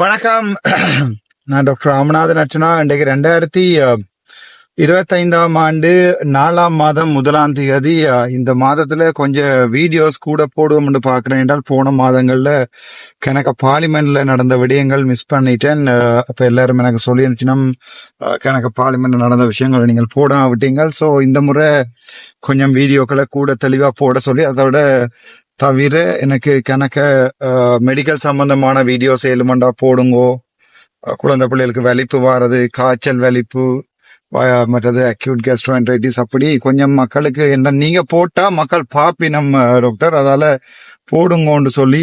வணக்கம். நான் டாக்டர் ராமநாதன் அர்ச்சனா. இன்றைக்கு ரெண்டாயிரத்தி இருபத்தைந்தாம் ஆண்டு நாலாம் மாதம் முதலாம் தேதி இந்த மாதத்துல கொஞ்சம் வீடியோஸ் கூட போடுவோம்னு பார்க்குறேன் என்றால் போன மாதங்கள்ல கணக்க பார்லிமெண்ட்ல நடந்த விடயங்கள் மிஸ் பண்ணிட்டேன். அப்போ அப்ப எல்லாரும் எனக்கு சொல்லியிருந்துச்சுன்னா கணக்க பார்லிமெண்ட்ல நடந்த விஷயங்கள் நீங்கள் போட விட்டீங்க. ஸோ இந்த முறை கொஞ்சம் வீடியோக்களை கூட தெளிவா போட சொல்லி அதோட தவிர எனக்கு கணக்க மெடிக்கல் சம்பந்தமான வீடியோஸ் ஏழுமண்டா போடுங்கோ. குழந்தை பிள்ளைகளுக்கு வலிப்பு வாரது காய்ச்சல் வலிப்பு மற்றது அக்யூட் கேஸ்ட்ரோஎன்ட்ரைட்டிஸ் அப்படி கொஞ்சம் மக்களுக்கு என்ன நீங்க போட்டா மக்கள் பாப்பி நம்ம டாக்டர் அதால போடுங்கோன்னு சொல்லி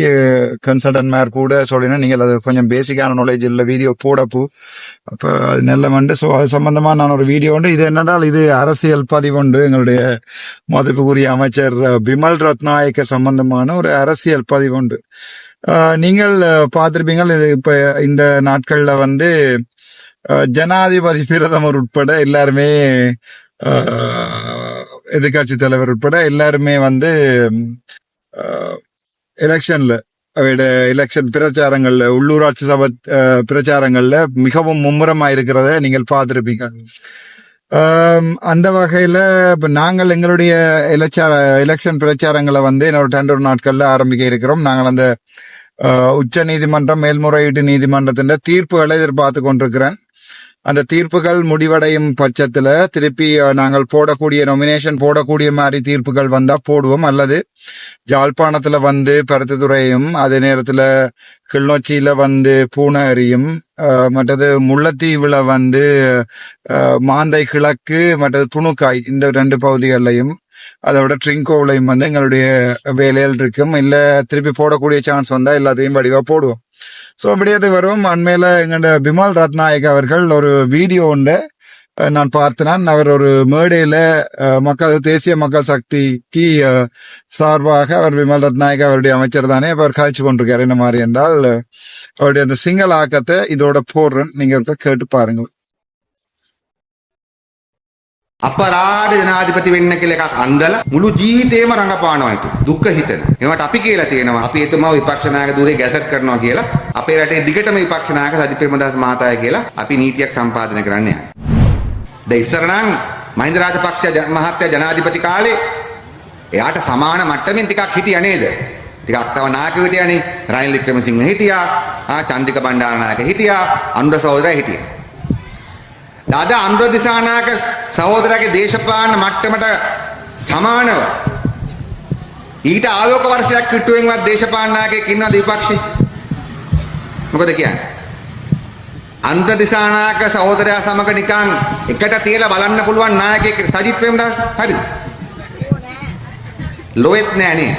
கன்சல்டன்ட்மார் கூட சொல்லினா நீங்கள் அது கொஞ்சம் பேசிக்கான நாலேஜ் இல்லை வீடியோ போடப்பு. அப்போ அது நல்ல வந்து ஸோ அது சம்மந்தமாக நான் ஒரு வீடியோ உண்டு. இது என்னென்றால் இது அரசியல் பதிவுண்டு எங்களுடைய மதிப்புக்குரிய அமைச்சர் பிமல் ரத்நாயக்க சம்பந்தமான ஒரு அரசியல் பதிவுண்டு அஹ், நீங்கள் பார்த்துருப்பீங்கள் இப்போ இது இந்த நாட்களில் வந்து ஜனாதிபதி பிரதமர் உட்பட எல்லாருமே எதிர்கட்சி தலைவர் உட்பட எல்லாருமே வந்து எலெக்ஷன்ல அவையோட எலெக்ஷன் பிரச்சாரங்கள்ல உள்ளூராட்சி சபை பிரச்சாரங்களில் பிரச்சாரங்கள்ல மிகவும் மும்முரமா இருக்கிறத நீங்கள் பார்த்துருப்பீங்க. அந்த வகையில இப்ப நாங்கள் எங்களுடைய எலச்சார எலெக்ஷன் பிரச்சாரங்களை வந்து இன்னொரு ரெண்டு நாட்கள்ல ஆரம்பிக்க இருக்கிறோம். நாங்கள் அந்த உச்ச நீதிமன்றம் மேல்முறையீட்டு நீதிமன்றத்தின் தீர்ப்புகளை எதிர்பார்த்து கொண்டிருக்கிறேன். அந்த தீர்ப்புகள் முடிவடையும் பட்சத்துல திருப்பி நாங்கள் போடக்கூடிய நொமினேஷன் போடக்கூடிய மாதிரி தீர்ப்புகள் வந்தா போடுவோம். அல்லது ஜாழ்ப்பாணத்தில் வந்து பருத்தித்துறையும் அதே நேரத்துல கிளிநொச்சியில வந்து பூனேரியும் மற்றது முல்லைத்தீவில் வந்து மாந்தை கிழக்கு மற்றது துணுக்காய் இந்த ரெண்டு பகுதிகளையும் அதோட ட்ரிங்கோவிலையும் வந்து எங்களுடைய வேலைகள் இருக்கும். இல்ல திருப்பி போடக்கூடிய சான்ஸ் வந்தா எல்லாத்தையும் வடிவா போடுவோம். ஸோ விடயத்துக்கு வருவோம் அண்மையில் எங்களோட பிமால் ரத்நாயக் அவர்கள் ஒரு வீடியோ ஒன்று நான் பார்த்தினான் அவர் ஒரு மேடையில் மக்கள் தேசிய மக்கள் சக்திக்கு சார்பாக அவர் விமல் ரத்நாயக் அவருடைய அமைச்சர் தானே அவர் கதைச்சு கொண்டிருக்காரு. என்ன மாதிரி என்றால் அவருடைய அந்த சிங்கள ஆக்கத்தை இதோட போடுறேன். நீங்கள் கேட்டு பாருங்கள். අපරාධ ජනාධිපති වෙන්න කියලා එකක් අන්දලා මුළු ජීවිතේම රඟපානවා ඒක. දුක්ඛ හිතන. ඒවට අපි කියලා තියෙනවා අපි එතුමාව විපක්ෂ නායක ධූරේ ගැසට් කරනවා කියලා. අපේ රටේ දිගටම විපක්ෂ නායක සජිත් ප්‍රේමදාස මහතාය කියලා අපි නීතියක් සම්පාදනය කරන්න යනවා. දැන් ඉස්සර නම් මහින්ද රාජපක්ෂ ජ- මහත්තයා ජනාධිපති කාලේ එයාට සමාන මට්ටමින් ටිකක් හිටියා නේද? ටිකක් තව නායක හිටියානේ. රනිල් වික්‍රමසිංහ හිටියා. ආ චන්ද්‍රික බණ්ඩාරනායක හිටියා. අනුර සහෝදරයා හිටියා. අද අනුර දිසානායක සහෝදරයාගේ දේශපාලන මට්ටමට සමානව ඊට ආලෝක වර්ෂයක් කිට්ටුවෙන්වත් දේශපාලන නායකයෙක් ඉන්නවද විපක්ෂේ? මොකද කියන්නේ? අනුර දිසානායක සහෝදරයා සමග නිකන් එකට තියලා බලන්න පුළුවන් නායකයෙක් සජිත් ප්‍රේමදාස හරිද? ලොවෙත් නෑනේ.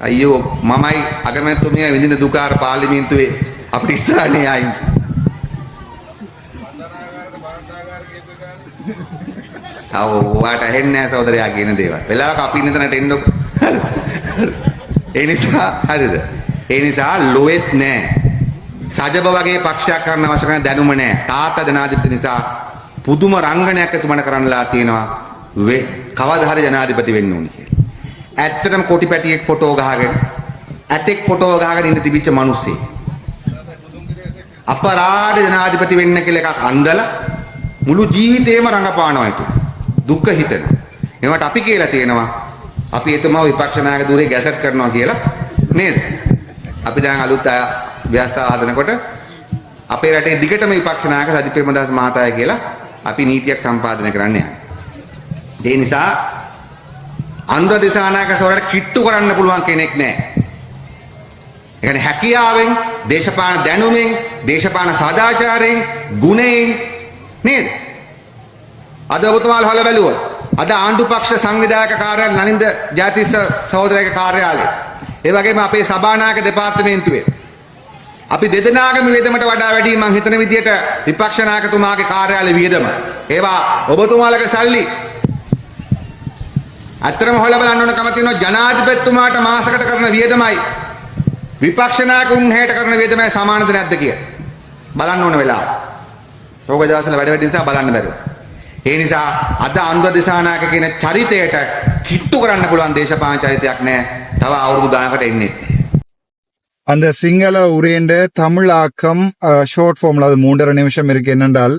අයියෝ මමයි අගමැතිතුමිය විඳින දුක අර පාර්ලිමේන්තුවේ අපිට ඉස්සරහනේ ආයින්. තව ඔයාට ඇහෙන්නේ නැහැ සහෝදරයා කියන දේවල්. වෙලාවක අපි ඉන්න තැනට එන්න ඒ නිසා හරිද? ඒ නිසා ලොවෙත් නැහැ. සජබ වගේ පක්ෂයක් කරන්න අවශ්‍ය කරන දැනුම නැහැ. තාත්තා ජනාධිපති නිසා පුදුම රංගනයක් එතුමන කරන්නලා තියෙනවා. වෙ කවදා හරි ජනාධිපති වෙන්න ඕනි කියලා. ඇත්තටම කොටි පැටියෙක් ෆොටෝ ගහගෙන ඇතෙක් ෆොටෝ ගහගෙන ඉන්න තිබිච්ච මිනිස්සෙක්. අපරාධ ජනාධිපති වෙන්න කියලා එකක් අන්දලා මුළු ජීවිතේම රඟපානවා ඒක. දුක්ඛ හිතන. ඒවට අපි කියලා තියෙනවා අපි එතුමාව විපක්ෂ නායක ධූරේ ගැසට් කරනවා කියලා නේද? අපි දැන් අලුත් අය ව්‍යවස්ථාව හදනකොට අපේ රටේ දිගටම විපක්ෂ නායක සජිත් ප්‍රේමදාස මහතාය කියලා අපි නීතියක් සම්පාදනය කරන්න යනවා. ඒ නිසා අනුර දිසානායක සොරට කිට්ටු කරන්න පුළුවන් කෙනෙක් නැහැ. ඒ කියන්නේ හැකියාවෙන්, දේශපාලන දැනුමෙන්, දේශපාලන සදාචාරයෙන්, ගුණයෙන් නේද? අද ඔබතුමාලා හොල බැලුවොත් අද ආණ්ඩු පක්ෂ සංවිධායක කාර්යාලය නනින්ද ජාතිස්ස සහෝදරයාගේ කාර්යාලය. ඒ වගේම අපේ සභානායක දෙපාර්තමේන්තුවේ අපි දෙදෙනාගම වියදමට වඩා වැඩි මං හිතන විදියට විපක්ෂ නායකතුමාගේ කාර්යාලය වියදම. ඒවා ඔබතුමාලගේ සල්ලි ඇත්තටම හොයලා බලන්න ඕන කම තියෙනවා ජනාධිපතිතුමාට මාසකට කරන වියදමයි විපක්ෂ නායක උන්හේට කරන වියදමයි සමානද නැද්ද කියලා. බලන්න ඕන වෙලාව. ඕක දවස්වල වැඩ වැඩි නිසා බලන්න බැරුව. ඒ නිසා අද අනුර දිසානායක කියන චරිතයට කිට්ටු කරන්න පුළුවන් දේශපාලන චරිතයක් නෑ. තව අවුරුදු 10කට එන්නේ. அந்த சிங்கள உரையண்ட தமிழாக்கம் ஷார்ட் ஃபார்ம்ல அது மூன்றரை நிமிஷம் இருக்கு என்னென்றால்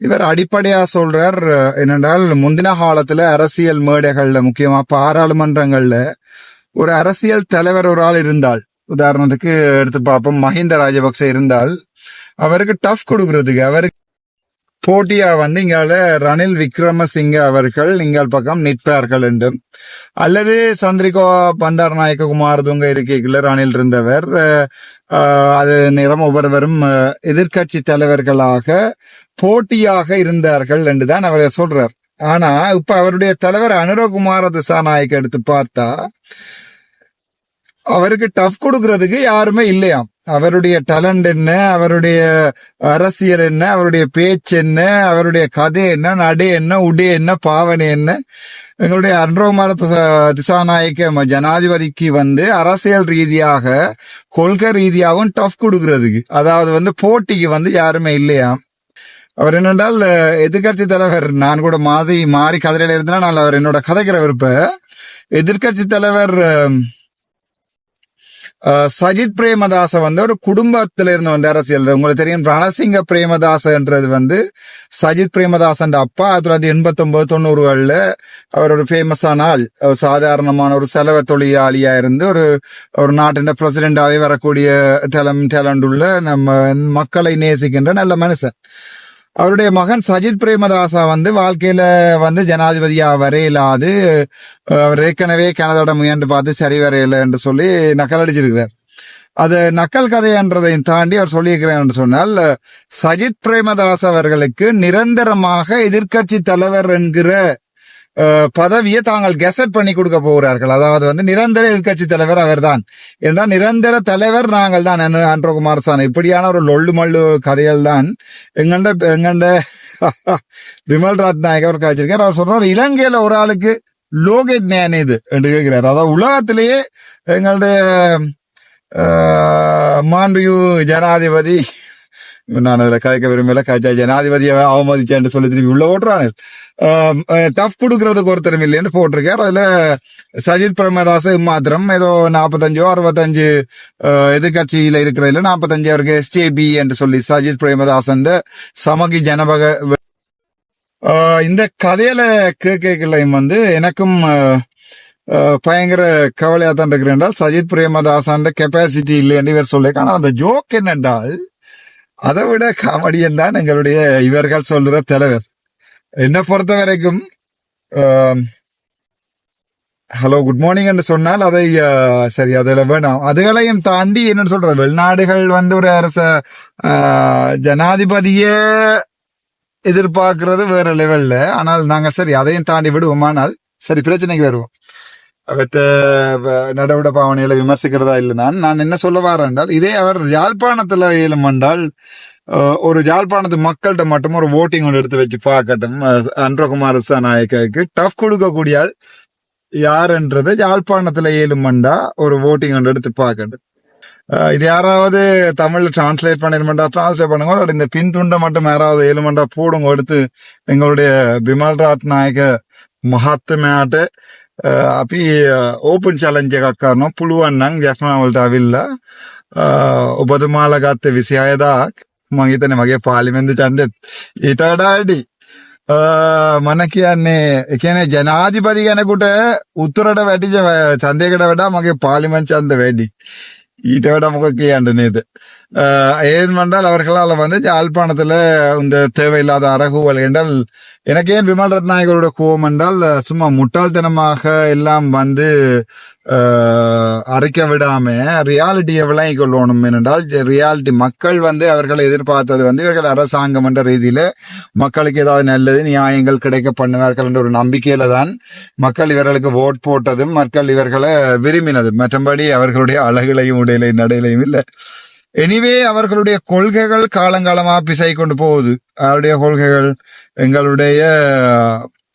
இவர் அடிப்படையா சொல்றார் அஹ், என்னென்றால் முந்தின காலத்துல அரசியல் மேடைகள்ல முக்கியமா பாராளுமன்றங்கள்ல ஒரு அரசியல் தலைவர் ஒரு ஆள் இருந்தால் உதாரணத்துக்கு எடுத்து பார்ப்போம் மஹிந்த ராஜபக்சே இருந்தால் அவருக்கு டஃப் கொடுக்கறதுக்கு அவருக்கு போட்டியா வந்து இங்கால ரணில் விக்ரமசிங்க அவர்கள் இங்கால் பக்கம் நிற்பார்கள் என்றும் அல்லது சந்திரிகா பண்டார் நாயக்க குமாரதுங்க இருக்கைக்குள்ள ரணில் இருந்தவர் அது நிறம் ஒவ்வொருவரும் எதிர்கட்சி எதிர்க்கட்சி தலைவர்களாக போட்டியாக இருந்தார்கள் என்றுதான் அவர் சொல்றார். ஆனா இப்ப அவருடைய தலைவர் அனுரகுமார திசாநாயக்க எடுத்து பார்த்தா அவருக்கு டஃப் கொடுக்கறதுக்கு யாருமே இல்லையாம். அவருடைய டேலண்ட் என்ன அவருடைய அரசியல் என்ன அவருடைய பேச்சு என்ன அவருடைய கதை என்ன நடை என்ன உடை என்ன பாவனை என்ன. எங்களுடைய அன்ரோகுமார திசாநாயக்க ஜனாதிபதிக்கு வந்து அரசியல் ரீதியாக கொள்கை ரீதியாகவும் டஃப் கொடுக்கறதுக்கு. அதாவது வந்து போட்டிக்கு வந்து யாருமே இல்லையா. அவர் என்னென்றால் எதிர்கட்சி தலைவர். நான் கூட மாறி மாறி கதிரையில இருந்தா நான் அவர் என்னோட கதைக்கிற விருப்ப. எதிர்கட்சி தலைவர் சஜித் பிரேமதாச வந்து ஒரு குடும்பத்தில இருந்து வந்து அரசியல். உங்களுக்கு தெரியும் ரணசிங்க பிரேமதாசன்றது வந்து சஜித் பிரேமதாசன் அப்பா. ஆயிரத்தி தொள்ளாயிரத்தி எண்பத்தி ஒன்பது தொண்ணூறுகளில் அவர் ஒரு ஃபேமஸான ஆள். ஒரு சாதாரணமான ஒரு செலவு தொழிலாளியா இருந்து ஒரு ஒரு நாட்டின் பிரசிடென்டாவே வரக்கூடிய டேலம் டேலண்ட் உள்ள நம்ம மக்களை நேசிக்கின்ற நல்ல மனுஷன். அவருடைய மகன் சஜித் பிரேமதாசா வந்து வாழ்க்கையில வந்து ஜனாதிபதியா வரையிலாது அவர் ஏற்கனவே கனடாட முயன்று பார்த்து சரி வரையில என்று சொல்லி நக்கல் அடிச்சிருக்கிறார். அது நக்கல் கதைன்றதையும் தாண்டி அவர் சொல்லியிருக்கிறார் என்று சொன்னால் சஜித் பிரேமதாஸ் அவர்களுக்கு நிரந்தரமாக எதிர்க்கட்சி தலைவர் என்கிற பதவியை தாங்கள் கெசட் பண்ணி கொடுக்க போகிறார்கள். அதாவது வந்து நிரந்தர எதிர்கட்சி தலைவர் அவர்தான். என்றால் நிரந்தர தலைவர் நாங்கள் தான் அனு- அன்றோ குமாரசாமி இப்படியான ஒரு லொள்ளு மல்லு கதைகள் தான் எங்கண்ட எங்கண்ட விமல் ராத் நாயக் அவர் காய்ச்சிருக்கார் அவர் சொல்றாரு இலங்கையில ஒரு ஆளுக்கு லோகேத் நேன் இது என்று கேட்கிறார். அதாவது உலகத்திலேயே எங்களுடைய மாண்பு ஜனாதிபதி நான் அதில் கலைக்க விரும்பல. கஜா ஜனாதிபதியை அவமதிச்சேன்னு சொல்லி திரும்பி உள்ள ஓட்டுறானு. டஃப் கொடுக்கறதுக்கு ஒருத்தரும் இல்லைன்னு போட்டிருக்கார். அதில் சஜித் பிரேமதாஸ் மாத்திரம். ஏதோ நாற்பத்தஞ்சோ அறுபத்தஞ்சு எதிர்கட்சியில் இருக்கிறதில்ல இருக்கிறதுல நாற்பத்தஞ்சு அவருக்கு எஸ்ஜேபி என்று சொல்லி சஜித் பிரேமதாசன் சமகி ஜனபக இந்த கதையில கேட்கலையும் வந்து எனக்கும் பயங்கர கவலையாக தான் இருக்கிறேன் என்றால் சஜித் பிரேமதாசன் கெப்பாசிட்டி இல்லை என்று இவர் சொல்லி ஆனால் அந்த ஜோக் என்னென்றால் அதை விட காமெடியன் தான் எங்களுடைய இவர்கள் சொல்ற தலைவர். என்னை பொறுத்த வரைக்கும் ஹலோ குட் மார்னிங் என்று சொன்னால் அதை சரி அதில் வேணாம். அதுகளையும் தாண்டி என்னன்னு சொல்றது? வெளிநாடுகள் வந்து ஒரு அரச ஜனாதிபதியே எதிர்பார்க்கறது வேற லெவல்ல ஆனால் நாங்கள் சரி அதையும் தாண்டி விடுவோம். ஆனால் சரி பிரச்சனைக்கு வருவோம். அவற்ற நடவட பாவனைகளை விமர்சிக்கிறதா இல்லை நான் நான் என்ன சொல்ல வரேன் என்றால் இதே அவர் யாழ்ப்பாணத்தில் இயலும் என்றால் ஒரு ஜாழ்ப்பாணத்து மக்கள்கிட்ட மட்டும் ஒரு ஓட்டிங் ஒன்று எடுத்து வச்சு பார்க்கட்டும். அன்றகுமார் நாயக்காவுக்கு டஃப் கொடுக்கக்கூடிய ஆள் யாருன்றது யாழ்ப்பாணத்தில் இயலும் என்றா ஒரு ஓட்டிங் ஒன்று எடுத்து பார்க்கட்டும். இது யாராவது தமிழ் டிரான்ஸ்லேட் பண்ணிருமெண்டா டிரான்ஸ்லேட் பண்ணுங்க. இந்த பின்துண்டை மட்டும் யாராவது ஏழுமண்டா போடுங்க. எடுத்து எங்களுடைய பிமல் ராத் நாயக்க மகாத்மையாட்டு අපි ඕපන් චලංජ එකක් කරනවා පුළුවන්නම් ජැස්නාවලට අවිල්ල ඔබතුමාල ගත්ත විසිහයදාක් මහිතන මගේ පාලිමෙන්ද චන්දෙත් ඊට වඩාඩි මන කියන්නේ එකන ජනාධිපති ගැනකුට උත්තරට වැටිජ චන්දයකට වඩා මගේ පාලිමන් චන්ද වැඩි ඊට වඩා මොක කියන්න නේද அஹ் ஏன் அவர்களால் வந்து யாழ்ப்பாணத்தில் இந்த தேவையில்லாத அரகுவல் என்றால் எனக்கு ஏன் விமல் ரத்நாயகரோட கோபம் என்றால் சும்மா முட்டாள்தனமாக எல்லாம் வந்து அரைக்க விடாம ரியாலிட்டியை விளங்கி கொள்ளணும் ஏனென்றால் ரியாலிட்டி மக்கள் வந்து அவர்களை எதிர்பார்த்தது வந்து இவர்கள் அரசாங்கம் என்ற ரீதியில மக்களுக்கு ஏதாவது நல்லது நியாயங்கள் கிடைக்க பண்ணுவார்கள் என்ற ஒரு நம்பிக்கையில தான் மக்கள் இவர்களுக்கு ஓட் போட்டதும் மக்கள் இவர்களை விரும்பினதும். மற்றபடி அவர்களுடைய அழகுலையும் உடையிலையும் நடையிலையும் இல்லை. எனிவே அவர்களுடைய கொள்கைகள் காலங்காலமா பிசை கொண்டு போகுது. அவருடைய கொள்கைகள் எங்களுடைய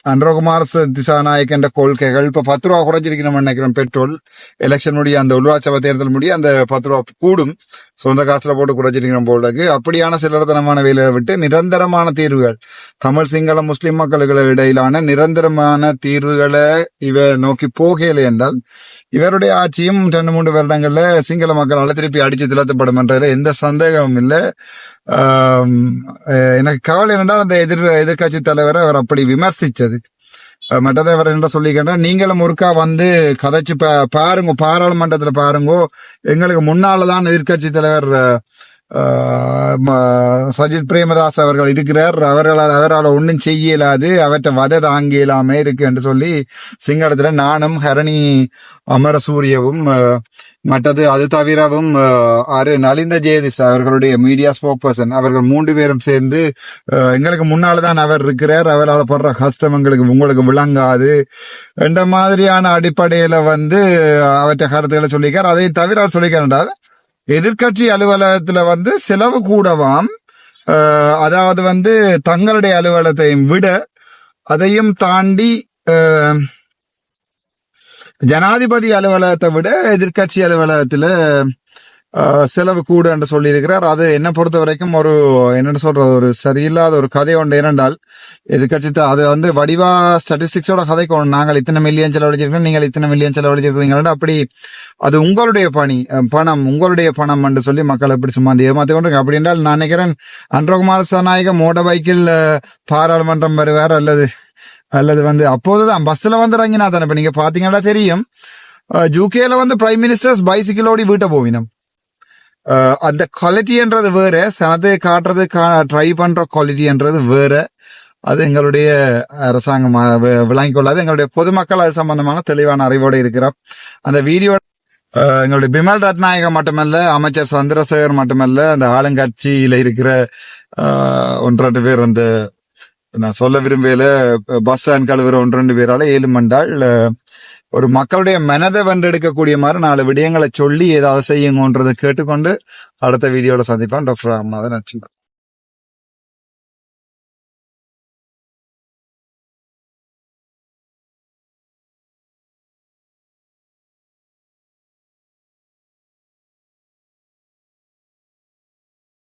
அன்றகுமார் திசாநாயக் என்ற கொள்கைகள் இப்ப பத்து ரூபா குறைஞ்சிருக்கணும் நினைக்கிறேன் பெட்ரோல். எலெக்ஷனுடைய அந்த உள்ளாட்சி சபை தேர்தல் முடிய அந்த பத்து ரூபா கூடும். சொந்த காசுல போட்டு குறைச்சிருக்கிற போலக்கு அப்படியான சிலர்தனமான வேலையை விட்டு நிரந்தரமான தீர்வுகள். தமிழ் சிங்கள முஸ்லிம் மக்களுக்கு இடையிலான நிரந்தரமான தீர்வுகளை இவ நோக்கி போகலை என்றால் இவருடைய ஆட்சியும் ரெண்டு மூன்று வருடங்கள்ல சிங்கள மக்களால் திருப்பி அடிச்சு திலத்தப்படும் என்றதுல எந்த சந்தேகமும் இல்லை. எனக்கு கவலை என்றால் அந்த எதிர் எதிர்க்கட்சி தலைவரை அவர் அப்படி விமர்சிச்சது அஹ் மற்றதை அவர் என்ன சொல்லிக்கிட்டா நீங்களும் ஒருக்கா வந்து கதைச்சு பா- பாருங்க பாராளுமன்றத்தில் பாருங்க. எங்களுக்கு முன்னாலதான் எதிர்கட்சி தலைவர் சஜித் பிரேமதாஸ் அவர்கள் இருக்கிறார். அவர்களால் அவரால் ஒன்றும் செய்ய இயலாது அவற்றை வத தாங்க இயலாம இருக்கு என்று சொல்லி சிங்களத்தில் நானும் ஹரணி அமரசூரியவும் மற்றது அது தவிரவும் அஹ், அரு நலிந்த ஜெயதிஸ் அவர்களுடைய மீடியா ஸ்போக் பர்சன் அவர்கள் மூன்று பேரும் சேர்ந்து எங்களுக்கு முன்னால் தான் அவர் இருக்கிறார். அவரால் படுற கஷ்டம் எங்களுக்கு உங்களுக்கு விளங்காது. என்ற மாதிரியான அடிப்படையில் வந்து அவற்றை கருத்துக்களை சொல்லிக்கார் அதை தவிர அவர் சொல்லிக்கார் என்றால் எதிர்க்கட்சி அலுவலகத்துல வந்து செலவு கூடவாம். அதாவது வந்து தங்களுடைய அலுவலகத்தையும் விட அதையும் தாண்டி ஜனாதிபதி அலுவலகத்தை விட எதிர்க்கட்சி அலுவலகத்துல செலவு கூட என்று சொல்லியிருக்கிறார். அது என்ன பொறுத்த வரைக்கும் ஒரு என்னென்னு சொல்றது ஒரு சரியில்லாத ஒரு கதை ஒன்று. ஏனென்றால் எதிர்கட்சி அது வந்து வடிவா ஸ்டாட்டிஸ்டிக்ஸோட கதைக்கணும் நாங்கள் இத்தனை மில்லியன் செலவழிச்சிருக்கோம் நீங்கள் இத்தனை மில்லியன் செலவழிச்சிருக்கீங்க அப்படி அது உங்களுடைய பணி பணம் உங்களுடைய பணம் என்று சொல்லி மக்கள் எப்படி சும்மா அந்த ஏமாத்தி கொண்டு அப்படி என்றால் நான் நினைக்கிறேன் அன்றகுமார் சனாயக மோட பைக்கில் பாராளுமன்றம் வருவார் அல்லது அல்லது வந்து அப்போதுதான் பஸ்ல வந்து இறங்கினா தானே இப்ப நீங்க பாத்தீங்கன்னா தெரியும் ஜூகேல வந்து பிரைம் மினிஸ்டர்ஸ் பைசிக்கிளோடி வீட்டை போவினம். அந்த குவாலிட்டின்றது வேற சனத்தை காட்டுறதுக்கான ட்ரை பண்ற குவாலிட்டின்றது வேற. அது எங்களுடைய uh, அரசாங்கம் விளங்கி விளங்கிக் கொள்ளாது எங்களுடைய பொதுமக்கள் அது சம்பந்தமான தெளிவான அறிவோடு இருக்கிறோம். அந்த வீடியோ uh, எங்களுடைய பிமல் ரத்நாயகம் மட்டுமல்ல அமைச்சர் சந்திரசேகர் மட்டுமல்ல அந்த ஆளுங்கட்சியில இருக்கிற uh, ஒன்று ரெண்டு பேர் அந்த நான் சொல்ல விரும்பல பஸ் ஸ்டாண்ட் கழுவுற ஒன்று ரெண்டு பேரால ஏழு மண்டால் ஒரு மக்களுடைய மனதை வென்றெடுக்கக்கூடிய மாதிரி நாலு விடயங்களை சொல்லி ஏதாவது செய்யுங்கன்றதை கேட்டுக்கொண்டு அடுத்த வீடியோவில் சந்திப்பான் டாக்டர் அம்மா தான்